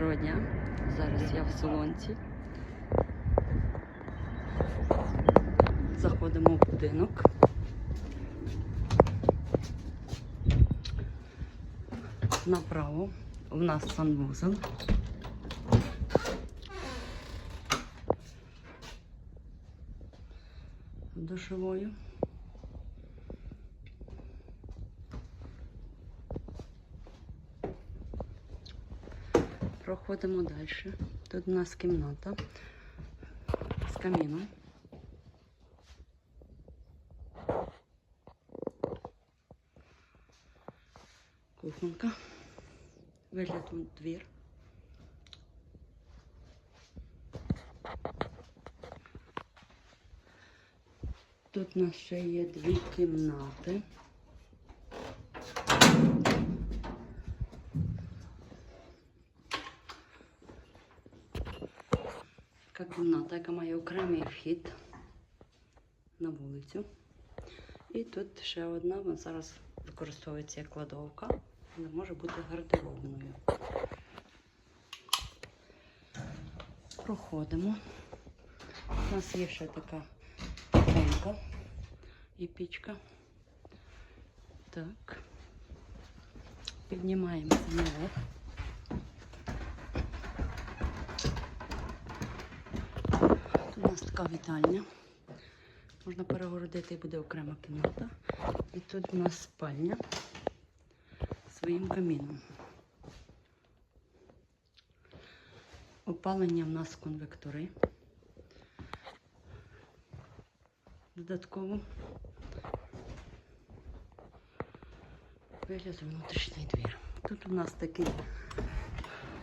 Доброго дня. Зараз я в солонці. Заходимо в будинок. Направо у нас санвузол. Душовою. Проходимо далі. Тут у нас кімната з каміном. Кухонька. Вигляд вон двір. Тут у нас ще є дві кімнати. Така кімната, яка має окремий вхід на вулицю. І тут ще одна, вона зараз використовується як кладовка, але може бути гардеробною. Проходимо. У нас є ще така кухонька і пічка. Так. Піднімаємося наверх. У нас така вітальня. Можна перегородити і буде окрема кімната. І тут у нас спальня своїм каміном. Опалення в нас конвектори. Додатково вигляд внутрішній двір. Тут у нас такий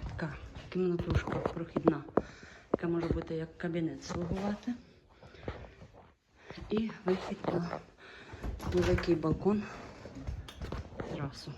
така кімнатушка прохідна, яка може бути як кабінет слугувати. І вихід на великий балкон терасу.